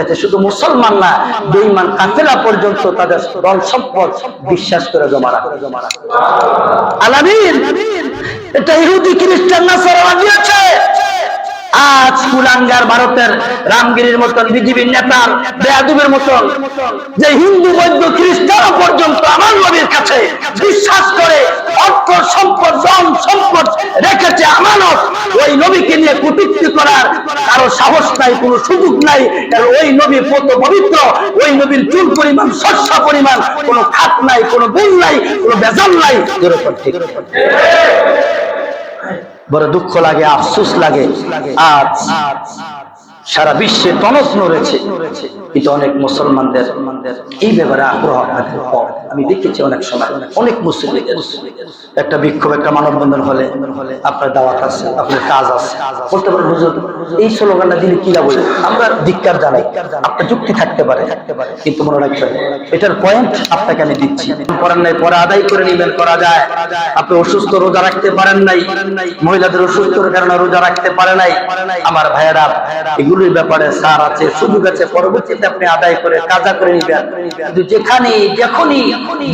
কাছে শুধু মুসলমান না, বেঈমান কাফেলা পর্যন্ত তাদের দল সম্পদ বিশ্বাস করে জমা রাখে। আলামিন এটা ইহুদি, খ্রিস্টান নাসারা দিয়েছে। আজ কুলাঙ্গার ভারতের রামগিরির মতন বিজেপির নেতার বেয়াদুবের মতন যে হিন্দু, বৌদ্ধ, খ্রিস্টান পর্যন্ত আমার নবীর কাছে বিশ্বাস করে অর্থ সম্পদ ধন সম্পদ রেখেছে আমানত, ওই নবীকে নিয়ে কুটুক্তি করার কারও সাহস নাই, কোনো সুযোগ নাই। কারণ ওই নবী পত পবিত্র, ওই নবীর চুল পরিমাণ, শস্য পরিমাণ, কোনো খাত নাই, কোনো গুণ নাই, কোনো বেজাল নাই। ঠিক বড় দুঃখ লাগে আফসুস লাগে। আজ সারা বিশ্বে টনক নড়েছে। কিন্তু অনেক মুসলমানদের এই ব্যাপারে আগ্রহ আমি দেখেছি অনেক সময়, অনেক মুসলিম। একটা বিক্ষোভ, একটা মানববন্ধন হলে আপনার দাওয়াত আছে, আপনার কাজ আছে। বলতে পারেন, হুজুর, এই স্লোগানটা দিলে কি হইল? আমরা ধিক্কার জানাই। আপনার যুক্তি থাকতে পারে, কিন্তু মনে রাখবেন, এটার পয়েন্ট আপনাকে আমি দিচ্ছি। করেন নাই, পরে আদায় করে নিবেন, করা যায়। আপনি অসুস্থ, রোজা রাখতে পারেন নাই। মহিলাদের অসুস্থর কারণে রোজা রাখতে পারে নাই। আমার ভাইয়েরা এগুলির ব্যাপারে সার আছে, সুযোগ আছে, পরবর্তীতে আপনি আদায় করে, কাজা করে নিবেন। কিন্তু যেখানে যখনই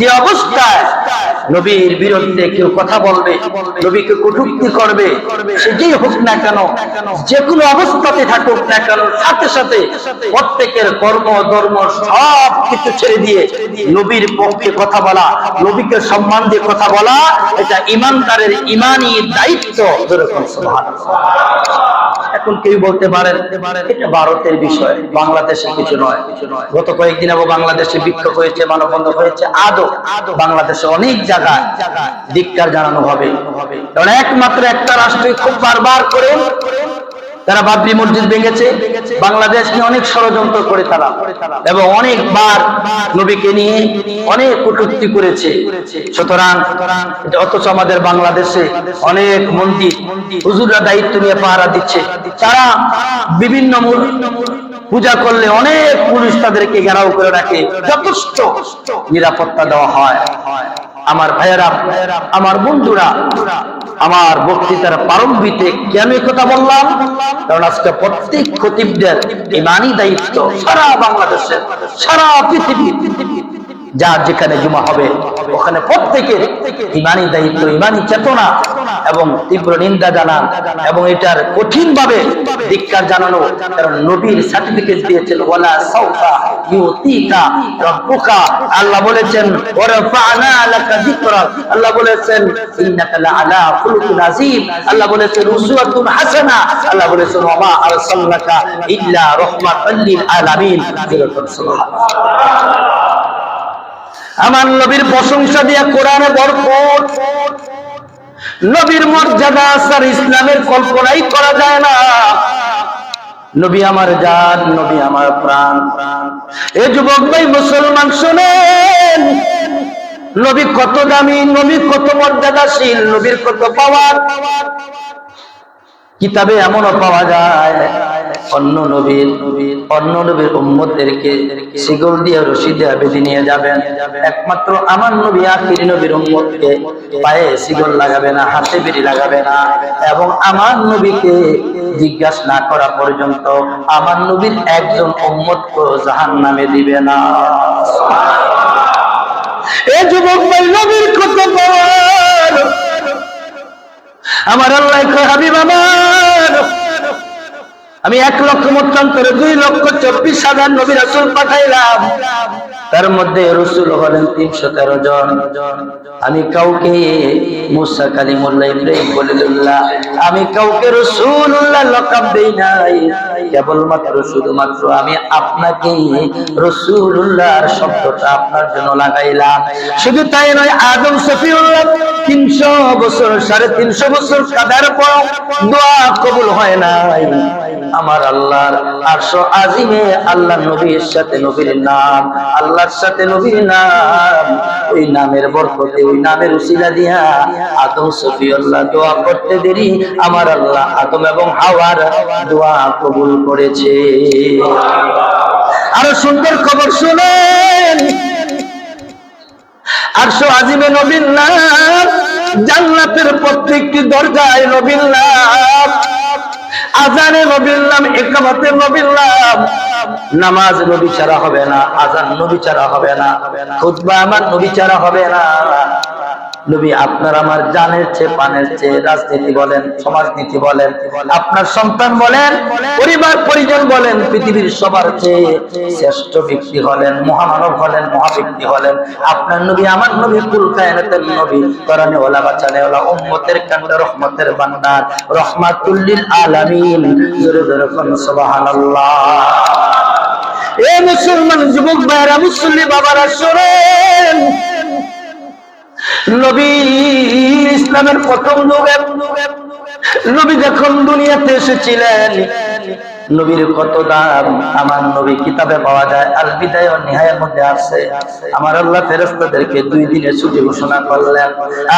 যে অবস্থায় নবীর বিরুদ্ধে কেউ কথা বলবে নবীকে কটুক্তি করবে, সেটাই হোক না কেন, যে কোনো অবস্থাতে থাকুক না কেন, সাথে সাথে প্রত্যেকের কর্ম, ধর্ম সব কিছু ছেড়ে দিয়ে নবীর পক্ষে কথা বলা, নবীকে সম্মান দিয়ে কথা বলা, এটা ইমানদারের ইমানি দায়িত্ব। যেরকম এখন কেউ বলতে পারেন এটা ভারতের বিষয়, বাংলাদেশের কিছু নয়। কিছু নয় গত কয়েকদিন আগে বাংলাদেশে বিক্ষোভ হয়েছে, মানববন্ধন হয়েছে, আদৌ বাংলাদেশে অনেক জায়গায় ধিক্কার জানানো হবে। কারণ একমাত্র একটা রাষ্ট্রই খুব বারবার করে তারা বাবরি মসজিদ ভেঙেছে। বাংলাদেশ নিয়ে অনেক ষড়যন্ত্র করে তারা। এবং অনেকবার নবীকে নিয়ে অনেক কটূক্তি করেছে। সুতরাং অথচ আমাদের বাংলাদেশে অনেক মন্দির হুজুররা দায়িত্ব নিয়ে পাহারা দিচ্ছে। তারা বিভিন্ন পূজা করলে অনেক পুলিশ তাদেরকে ঘেরাও করে রাখে। যথেষ্ট নিরাপত্তা দেওয়া হয়। আমার ভাইয়েরা, আমার বন্ধুরা, আমার বক্তৃতার প্রারম্ভিতে কেন কথা বললাম? কারণ আজকে প্রত্যেক খতিবদের ইমানি দায়িত্ব সারা বাংলাদেশের, সারা পৃথিবী যার যেখানে জমা হবে, ওখানে প্রত্যেকের ইমানি দায়িত্ব, ইমানি চেতনা এবং তীব্র নিন্দা জানান এবং এটার কঠিন ভাবে ধিক্কার জানানো। কারণ নবীর সার্টিফিকেট দিয়েছেন, ওয়ালা সাউফা ইউতিকা রাব্বুকা। আল্লাহ বলেছেন, ওয়ারফা'না লাকা যিকরাক আল্লাহ বলেছেন, ইন্নাকা লাআলা খুলুকিন আযীম। আল্লাহ বলেছেন, উসওয়াতুন হাসানা। আল্লাহ বলেছেন, ওয়া আরসালনাকা ইল্লা রাহমাতাল লিল আলামিন। সুবহানাল্লাহ। আমার নবীর প্রশংসা দিয়া কোরআনে ভরপুর। নবীর মর্যাদা আর ইসলামের কল্পনাই করা যায় না। নবী আমার জান, নবী আমার প্রাণ। এ যুবক ভাই, মুসলমান শোনেন। নবী কত দামি, নবী কত মর্যাদাশীল, নবীর কত পাওয়ার। কিতাবে এমনও পাওয়া যায়। অন্য নবীর অন্য নবীর উম্মতদেরকে শিকল দিয়ে, রশি দিয়ে বেঁধে নিয়ে যাবেন। একমাত্র আমার নবী, আখির নবীর উম্মতকে পায়ে শিকল লাগাবে না, হাতে বেরি লাগাবে না। এবং আমার নবীকে জিজ্ঞাসা না করা পর্যন্ত আমার নবীর একজন উম্মতকে জাহান নামে দিবে না। এ যুবক ভাই, নবীর কত আমার আল্লাহ হাবিব আমার। আমি এক লক্ষ মতান্তরে দুই লক্ষ চব্বিশ হাজার নবী রাসুল পাঠাইলাম। তার মধ্যে রসুল হলেন তিনশো তেরো জন। আমি কাউকে মুসা কালিমুল্লাহ ইব্রাহিম বলিল্লাহ আমি কাউকে রসুল্লাহ লকাব দেই নাই। কেবলমাত্র শুধুমাত্র আমি আপনাকে রসুল্লাহর শব্দটা আপনার জন্য লাগাইলাম। শুধু তাই নয়, আদম সফিউল্লাহ তিনশো বছর, সাড়ে তিনশো বছর কাদার পর দোয়া কবুল হয় নাই। আমার আল্লাহর আরশো আজিমে আল্লাহ নবীর সাথে নবীর নাম, আল্লাহর সাথে নবীর নাম, ওই নামের বরকতে, ওই নামের উসিলা দিয়া আদম সফিউল্লাহ দোয়া করতে দেরি। আমার আল্লাহ আদম এবং হাওয়ার দোয়া কবুল করেছে। আরও সুন্দর খবর শুনেন। আরশো আজিমে নবীর নাম, জান্নাতের প্রত্যেকটি দরজায় নবীর নাম, আজানে নবীর নাম একামতের নবীর নাম। নামাজ নবী ছাড়া হবে না, আজান নবী ছাড়া হবে না, খুতবা আমার নবী ছাড়া হবে না। নবী, আপনার আমার জানের চেয়ে পানের চেয়ে রাজনীতি বলেন, সমাজনীতি বলেন, আপনার সন্তান বলেন, পরিবার, পরিজন বলেন, পৃথিবীর সবার চেয়ে শ্রেষ্ঠ ব্যক্তি হলেন, মহামানব হলেন, মহাব্যক্তি হলেন। আপনার নবী, আমার নবী, কুল নবী তরানে ওলা বাঁচানে ওলা উম্মতের কান্ড, রহমতের বান্দার, রহমাতুল্লিল আলামিন, জোরে জোরে কোন, সুবহানাল্লাহ। এ মুসলমান যুবক ভাইরা মুসল্লি বাবারা, শোনেন। নবী ইসলামের প্রথম যুগে, নবী যখন দুনিয়াতে এসেছিলেন, নবীর কত দাম, আমার নবী কিতাবে পাওয়া যায় আল বিদায় ও নিহায়ের মধ্যে আছে। আমার আল্লাহ ফেরেশতাদেরকে দুই দিনের ছুটি ঘোষণা করলেন।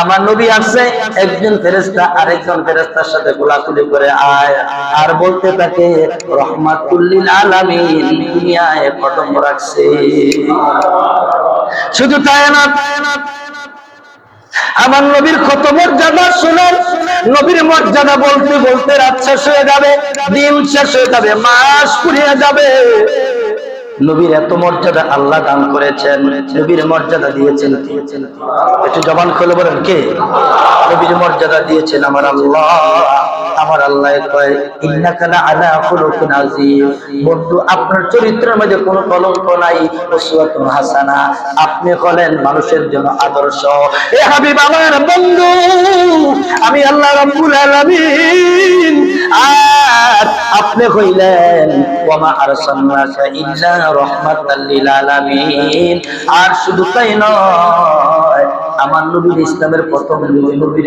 আমার নবী আসছে, একজন ফেরেশতা আরেকজন ফেরেশতার সাথে গোলাগুলি করে আয়। আর বলতে থাকে রহমাতুল্লিল আলামিন, দুনিয়ায় কদম রাখছে। শুধু তাই না আমার নবীর কত মর্যাদা শুনেন। নবীর মর্যাদা বলতে বলতে রাত শেষ হয়ে যাবে, দিন শেষ হয়ে যাবে, মাস পুড়িয়ে যাবে। নবীর এত মর্যাদা আল্লাহ দান করেছেন, নবীর মর্যাদা দিয়েছেন। একটু জবান খুলে বলেন, কে? নবীর মর্যাদা দিয়েছেন আমার আল্লাহ। আমার আল্লাহ আপনার চরিত্রের মধ্যে কোনো কলঙ্ক নাই হাসানা। আপনি হলেন মানুষের জন্য আদর্শ। এ হাবিব আমার বন্ধু, আমি আল্লাহ রাব্বুল আলামিন। আর আপনি হইলেন ওমা আরসালনাকা ইল্লা আর শুধু তাই নয়, আমার নবীর ইসলামের প্রথম নবী নবীর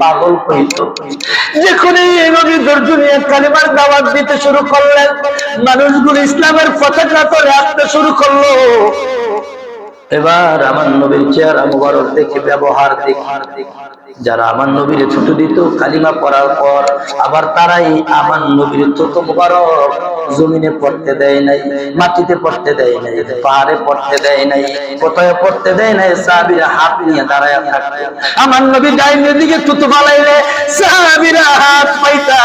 পাগল হইত শুরু মানুষগুলো ইসলামের আসতে শুরু করল। এবার আমার নবীর চেহারা মুবারক দেখে, ব্যবহার দেখে। যারা আমার নবীর ছোট দিত, কালিমা পড়ার পর আবার তারাই আমার নবীর ছোট মুবারক জমিনে পড়তে দেয় নাই, মাটিতে পড়তে দেয় নাই, পাহাড়ে পড়তে দেয় নাই, কোথায় পড়তে দেয় নাই, সাহাবিরা হাত নিয়ে দাঁড়ায় থাকতো। আমার নবী ডাইনের দিকে তুতু ফালাইলে, সাহাবিরা হাত পাইতা,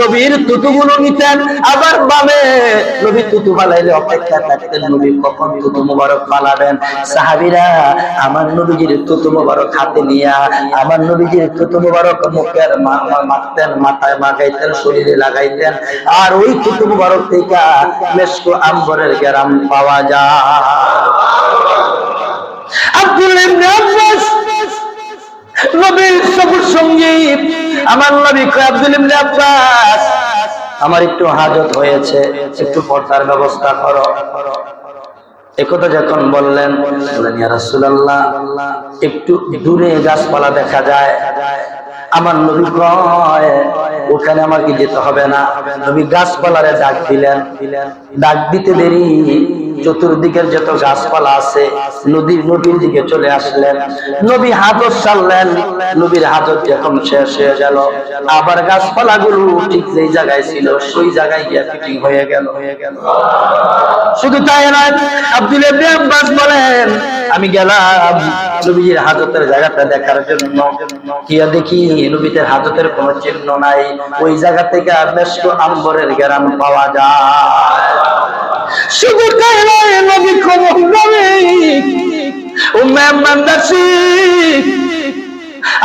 নবীর তুতুগুলো নিতেন, আবার বামে নবী তুতু ফালাইলে অপেক্ষা থাকতেন, নবী কখন তুতু মুবারক ফালাবেন? সাহাবিরা আমার নবীজির তুতু মুবারক হাতে নিয়া আমার নবীজির তুতু মুবারক মুখের মাখতেন, মাথায় মাখাইতেন, শরীরে লাগাইতেন। আর ওই তুতু মুবারক থেকে মেসকো আম্বরের গ্রাম পাওয়া যায়। আব্দুল ইবনে নবীর সবুজ সংগীত। আমার নবী আব্দুল ইবনে আমার একটু হাজত হয়েছে, একটু পর্দার ব্যবস্থা করো। একথা যখন বললেন রাসূলুল্লাহ, একটু দূরে গাছপালা দেখা যায়। আমার নবী কয়, ওখানে আমাকে যেতে হবে না? নবী গাছপালারে ডাক দিলেন। ডাক দিতে দেরি চতুর্দিকের যত গাছপালা আছে, নদীর নদীর দিকে চলে আসলেন। নবী হাজত সারলেন, নবীর হাজত যখন শেষ হয়ে গেল, আবার গাছপালা গুলো ঠিক যেই জায়গায় ছিল, সেই জায়গায় গিয়ে ফিটিং হয়ে গেল। হয়ে গেল শুধু তাই নয়, আব্দুল আব্বাস বলেন, আমি গেলাম নবীজির হাজতের জায়গাটা দেখার জন্য। গিয়া দেখি নবীদের হাজতের কোনো চিহ্ন নাই। ওই জায়গা থেকে মেষ্ট আম্বরের গ্রাম পাওয়া যায়। শুধু নয় নবী খবর পাবে ও মান্দাসি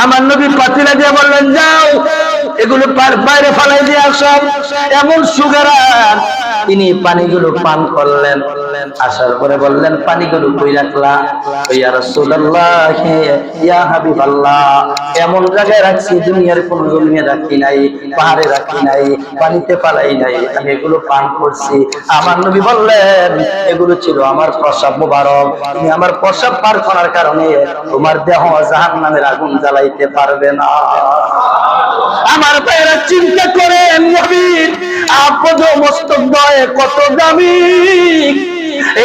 আমার নবী পাতিলা দিয়ে বললেন, যাও, এগুলো বাইরে ফালাই দিয়ে আসব এমন সুগারার তিনি পানিগুলো পান করলেন। আসার পরে বললেন, পানিগুলো কই রাখলা? ইয়া রাসূলুল্লাহ, ইয়া হাবিবাল্লাহ, এমন জায়গায় রাখছি, দুনিয়ার কোন জমিনে রাখি নাই, পাহাড়ে রাখি নাই, পানিতে পালাই নাই, আমি এগুলো পান করছি। আমার নবী বললেন, এগুলো ছিল আমার প্রসাব মুবারক। তুমি আমার প্রসাব পার করার কারণে তোমার দেহ জাহান্নামের আগুন জ্বালাইতে পারবে না। আমার ভাইয়েরা চিন্তা করেন নবীর আপদ মস্তক দয়ে কত দামি।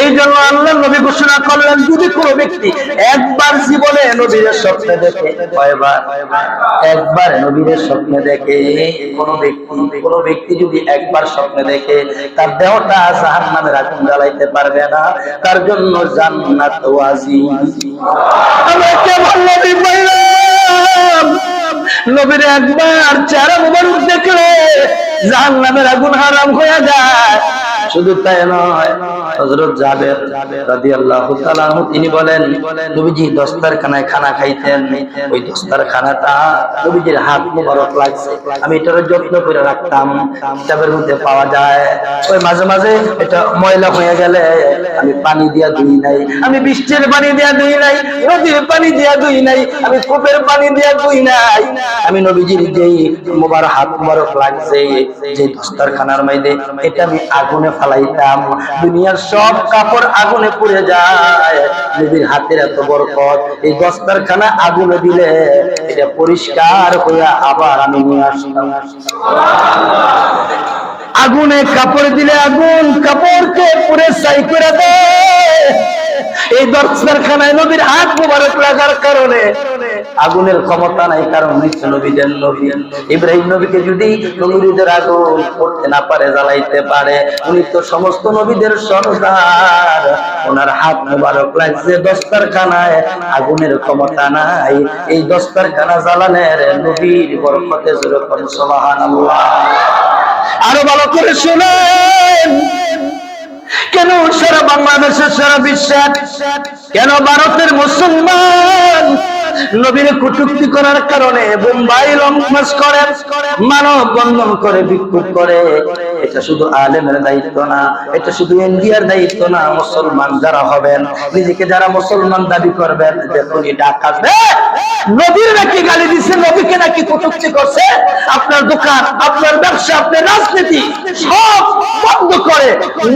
এই জন্য আল্লাহ নবী ঘোষণা করলেন, যদি কোনো ব্যক্তি একবার জীবনে নবীর স্বপ্নে দেখে, কয়বার? একবার নবীর স্বপ্নে দেখে। কোন ব্যক্তি কোন ব্যক্তি যদি একবার স্বপ্নে দেখে, তার দেহটা জাহান্নামের আগুন জ্বালাইতে পারবে না, তার জন্য জান্নাত ওয়াজিব। আমরা কেমন নবী পাইলাম নবীর একবার চেহারা মুবারক দেখলে জাহান্নামের আগুন হারাম হয়ে যায়। শুধু তাই নয়, হযরত জাবের রাদিয়াল্লাহু তাআলা তিনি বলেন, নবীজি দস্তারখানায় খানা খাইতেন, ওই দস্তারখানাটা নবীজির হাত মুবারক লাগছে। আমি এটার যত্ন করে রাখতাম, কিতাবের মধ্যে পাওয়া যায়। ওই মাঝে মাঝে এটা ময়লা হয়ে গেলে আমি পানি দিয়া ধুই নাই, আমি বৃষ্টির পানি দিয়া ধুই নাই, নদীর পানি দিয়া ধুই নাই, আমি কূপের পানি দিয়া ধুই নাই। আমি নবীজির যেই মোবারক হাত মুবারক লাগছে যে দস্তারখানার মধ্যে এটা আমি আগুনে ফালাইতাম। দুনিয়ার সব কাপড় আগুনে পুড়ে যায়। নবীর হাতের এত বরকত, এই দস্তারখানা আগুনে দিলে এটা পরিষ্কার হইয়া আবার আমি নিয়ে আসতাম। আগুনে কাপড় দিলে আগুন, কাপড়কে পুরে সাই করে দেয়। এই দর্শনখানায় নবীর হাত মুবারক লাগার কারণে আগুনের ক্ষমতা নাই, কারণ নিশ্চয় নবীদের নবী। ইব্রাহিম নবীকে যদি নবীদের আগুন করতে না পারে, জ্বালাইতে পারে, উনি তো সমস্ত নবীদের সরদার ওনার হাত মুবারক লাগছে দস্তারখানায়, আগুনের ক্ষমতা নাই। এই দস্তারখানা জ্বালানের নবীর বরকতে যেরকম, সুবহানাল্লাহ। আরও ভালো করে শুনেন। কেন সারা বাংলাদেশের সারা বিশ্বের কেন ভারতের মুসলমান নবীর কুটুক্তি করার কারণে বোম্বাই লংমাস করে মানব বন্ধন করে বিক্ষোভ করে। এটা শুধু আলেমের দায়িত্ব না, এটা শুধু ইন্ডিয়ার দায়িত্ব না, মুসলমান যারা হবেন, নিজেকে যারা মুসলমান দাবি করবেন, দেখুন এটা আসবে নবীর নাকি গালি দিচ্ছে নবীকে নাকি কটুক্তি করছে? আপনার দোকান, আপনার ব্যবসা, আপনার রাজনীতি সব বন্ধ করে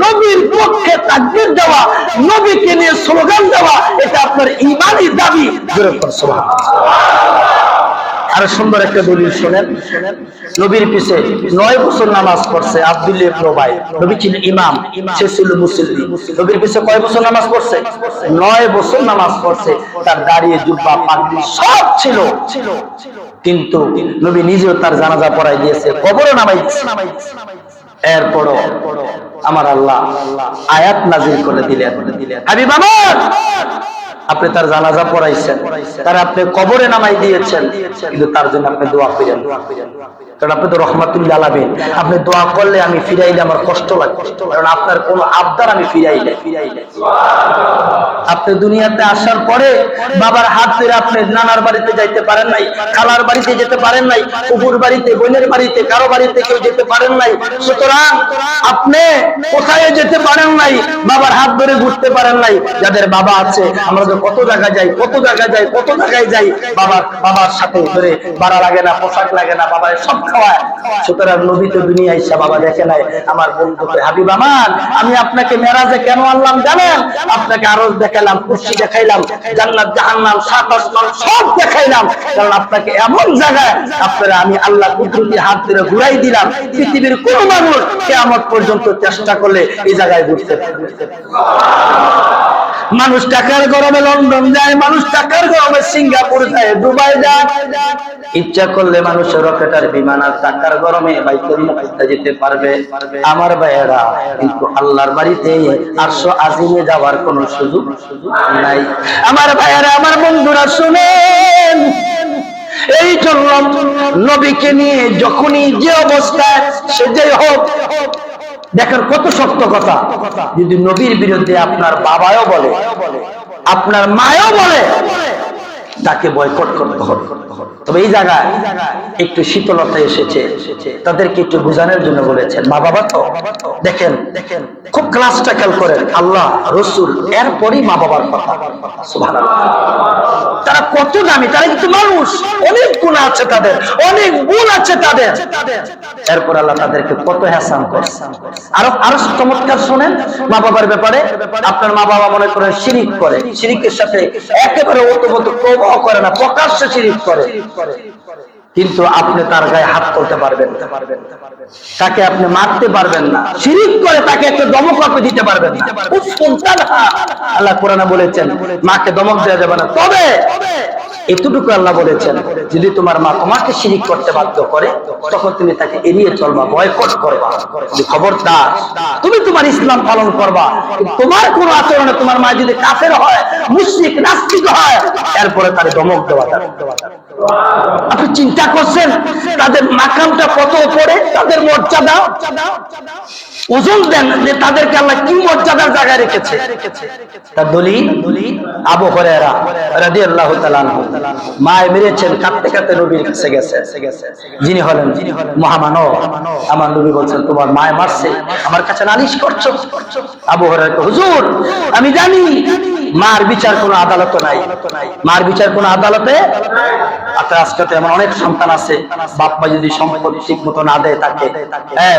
নবীর পক্ষে তাকবীর দেওয়া, নবীকে নিয়ে স্লোগান দেওয়া, এটা আপনার ইমানই দাবি। যেরকম আরও সুন্দর একটা দলিল শোনেন। নবীর পিছে নয় বছর নামাজ পড়ছে আব্দুল ইবনে নবী ছিল ইমাম, সে ছিল মুসলিম নবীর পিছে কয় বছর নামাজ পড়ছে? নয় বছর নামাজ পড়ছে, তার দাঁড়িয়ে জুব্বা, পাগড়ি সব ছিল। কিন্তু নবী নিজেও তার জানাজা পড়াই দিয়েছে কবরও নামাই এরপরও আমার আল্লাহ আয়াত নাজিল করে দিলেন। হাবিব আমার! আপনি তার জানাজা পড়াইছেন। তার আপনি কবরে নামাই দিয়েছেন। কিন্তু তার জন্য আপনি দোয়া করেন। কারণ আপনি তো রহমাতুল্লাহ আলামিন। আপনি দোয়া করলে আমি ফিরাইলে আমার কষ্ট লাগে। কারণ আপনার কোন আবদার আমি ফিরাইলে। আপনি দুনিয়াতে আসার পরে বাবার হাত ধরে আপনি নানার বাড়িতে যাইতে পারেন নাই, খালার বাড়িতে যেতে পারেন নাই, কুকুর বাড়িতে বোনের বাড়িতে, কারও বাড়িতে কেউ যেতে পারেন নাই। সুতরাং আপনি কোথায় যেতে পারেন নাই, বাবার হাত ধরে ঘুরতে পারেন নাই। যাদের বাবা আছে, আমরা কত জায়গায় যাই, কত জায়গায় যাই, কত জায়গায় যাই, বাবার বাবার সাথে ধরে বাড়া লাগে না, পোশাক লাগে না, বাবার সব খাওয়ায়। সুতরাং নবী তো দুনিয়া ইসা বাবা দেখে নাই, আমার বন্ধুকে, হাবিব আমার আমি আপনাকে মেরাজে কেন আনলাম জানেন? আপনাকে আরও দেখালাম কুর্সি দেখাইলাম, জান্নাত, জাহান্নাম, সাত আসমান সব দেখাইলাম। কারণ আপনাকে এমন জায়গায় আপনারা, আমি আল্লাহ কুদরতি হাত ধরে ঘুরাই দিলাম। পৃথিবীর কোন মানুষ কেমন পর্যন্ত চেষ্টা করলে এই জায়গায় ঘুরতে পারবে। মানুষ টাকার গরমে লন্ডন যায়, মানুষ টাকার গরমে সিঙ্গাপুর যায়, দুবাই যায়। ইচ্ছা করলে মানুষের রকেটার বিমান আর টাকার গরমে বাইতুল যেতে পারবে। আমার ভাইয়েরা, কিন্তু আল্লাহর বাড়িতে আটশো আজিমে যাওয়ার কোনো সুযোগ নাই। আমার ভাইয়েরা, আমার বন্ধুরা, শুনেন। এই জন্য নবীকে নিয়ে যখনই যে অবস্থায়, সে যে হোক দেখেন কত শক্ত কথা। যদি নবীর বিরুদ্ধে আপনার বাবাও বলে, আপনার মায়ও বলে, তাকে বয়কট করতে হবে। তবে এই জায়গায় একটু শীতলতা এসেছে। তাদেরকে একটু বোঝানোর জন্য বলেছেন। মা বাবা তো দেখেন দেখেন খুব করেন আল্লাহ, রসুল, এরপরই মা বাবার কথা। তারা কত দামি, তারা কিন্তু মানুষ। অনেক গুণ আছে তাদের, অনেক গুণ আছে তাদের। এরপর আল্লাহ তাদেরকে কত হ্যাসান আরও আরও চমৎকার শোনেন, মা বাবার ব্যাপারে, আপনার মা বাবা মনে করেন শিরিক করে। শিরিকের সাথে একেবারে ওতপ্রোত প্রবাহ করে না, প্রকাশ্যে করে। কিন্তু আপনি তার গায়ে হাত করতে পারবেন তাকে আপনি মারতে পারবেন না। শিরিক করে তাকে একটা দমক আপনি দিতে পারবেন। আল্লাহ কোরআনে বলেছেন, মাকে দমক দেওয়া যাবে না। তবে এতটুকু আল্লাহ বলেছেন, যদি তোমার মা তোমাকে শিরিক করতে বাধ্য করে, তখন তুমি তাকে এড়িয়ে চলবা, বয়কট করবা। যে খবরদার। তুমি তোমার ইসলাম পালন করবা। তোমার কোন আচরণে তোমার মা যদি কাফের হয়, মুশরিক, নাস্তিক হয় এরপরে তার ধমক দেওয়া আপনি চিন্তা করছেন, তাদের মাকামটা কত উপরে? তাদের মর্যাদা? ওজন দেন যে তাদেরকে আল্লাহ কি মর্যাদার জায়গায় রেখেছে? তার দলিল, আবু হরেরা তাআলা আনহু। মায় মেরেছেন, কাঁদতে কাঁদতে নবীর কাছে গেছে। যিনি হলেন মহামানব। আমার নবী বলছেন, তোমার মায় মারছে, আমার কাছে নালিশ করছ? আবু হরেরা হুজুর, আমি জানি, মার বিচার কোনো আদালত নাই। মার বিচার কোনো আদালতে সম্পদ না দেয় হ্যাঁ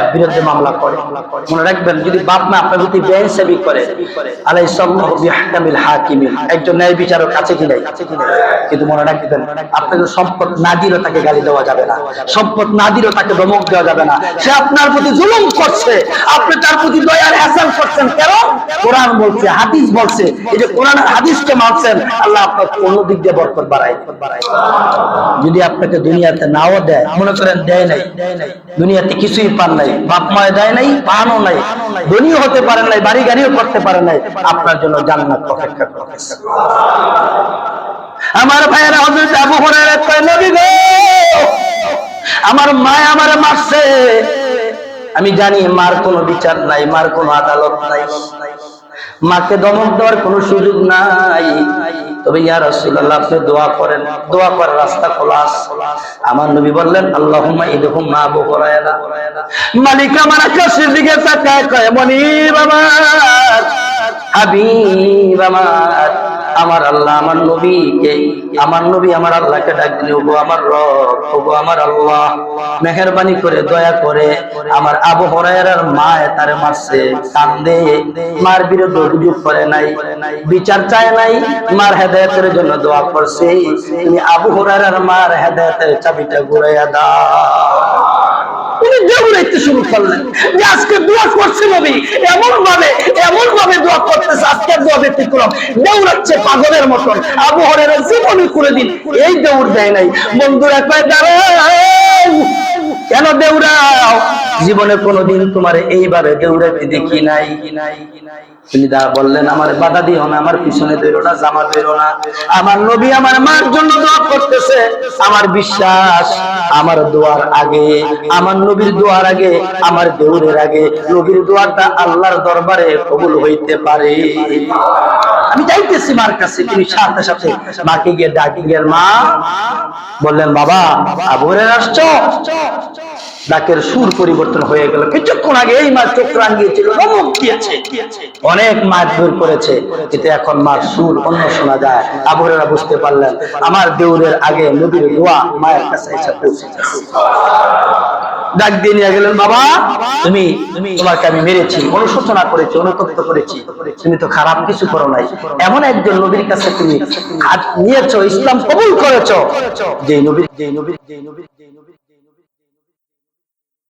তাকে ধমক দেওয়া যাবে না। সে আপনার প্রতি জুলুম করছে, আপনি তার প্রতি দয়ার কোরআন বলছে, হাদিস বলছে, এই যে কোরআন হাদিসকে মানছেন, আল্লাহ আপনার অন্য দিক দিয়ে বরকত বাড়ায়। যদি আপনাকে দুনিয়াতে নাও দেয়, মনে করেন দেয় নাই, দুনিয়াতে কিছুই পান নাই, বাপ মায় দেয় নাই, পানও নাই, ধনীও হতে পারেন নাই বাড়ি গাড়িও করতে পারেন নাই, আপনার জন্য জান্নাত অপেক্ষা করতেছে। আমার ভাইয়েরা, হযরত আবু হুরায়রা কয়, নবী গো, আমার মা আমারে মারছে। আমি জানি মার কোনো বিচার নাই, মার কোনো আদালত নাই। মাকে দমক দেওয়ার কোনো সুযোগ নাই। তবে ইয়া রাসূলুল্লাহ, আপনি দোয়া করেন। দোয়া করার রাস্তা খোলা। আমার নবী বললেন, আল্লাহুম্মা ইদহুম মা আবু হুরায়রা। মালিক আমার আকাশের দিকে তাকায় কয় মনি বাবা হাবিব আমার। আমার আল্লাহ, আমার নবীকে, আমার নবী আমার আল্লাহকে ডাক দিলে ওগো আমার রব, ওগো আমার আল্লাহ, মেহেরবানি করে, দয়া করে আমার আবু হরায়রার মায় তারে মারছে, কান্দে, মার বিরুদ্ধে অভিযোগ করে নাই, বিচার চায় নাই, মার হেদায়তের জন্য দোয়া করছে, তুমি আবু হরায়রার মার হেদায়তের চাবিটা ঘুরাইয়া দাও। উনি দৌড়াইতে শুরু করলেন যে আজকে দোয়া করছে নবী, এমন ভাবে এমন ভাবে দোয়া করতেছে আজকে দোয়া ব্যতিক্রম। দেউড়াচ্ছে পাগলের মতন। জীবনই করে দিন এই দৌড় দেয় নাই। বন্ধুরা কয় কেন দেউড়াও জীবনে কোনোদিন তোমার এইভাবে দৌড়াতে দেখি নাই। তিনি বললেন আমার বাধা দিও না, আমার পিছনে না, জামা না। আমার নবী আমার মার জন্য দোয়া করতেছে। আমার বিশ্বাস, আমার দোয়ার আগে, আমার নবীর দোয়ার আগে, আমার দেউরের আগে, নবীর দোয়াটা আল্লাহর দরবারে কবুল হইতে পারে। আমি যাইতেছি মার কাছে, তিনি সাথে সাথে মাকে গিয়ে ডাকি মা, বললেন, বাবা আবুরে আসছো? ডাকের সুর পরিবর্তন হয়ে গেল। কিছুক্ষণ আগে এই রাঙিয়েছিল নমক দিয়েছে অনেক মার দূর করেছে, কিন্তু এখন মার সুর অন্য শোনা যায়। আবুরেরা বুঝতে পারলেন, আমার দেউরের আগে নবীর দোয়া মায়ের কাছে ডাক দিয়ে নিয়ে গেলেন, বাবা, তুমি তুমি তোমাকে আমি মেরেছি, অনুশোচনা করেছি, অনুতপ্ত করেছি, তুমি তো খারাপ কিছু করো নাই। এমন একজন নবীর কাছে তুমি নিয়েছো, ইসলাম কবুল করেছ। যে নবীর যে নবীর যে নবীর যে নবীর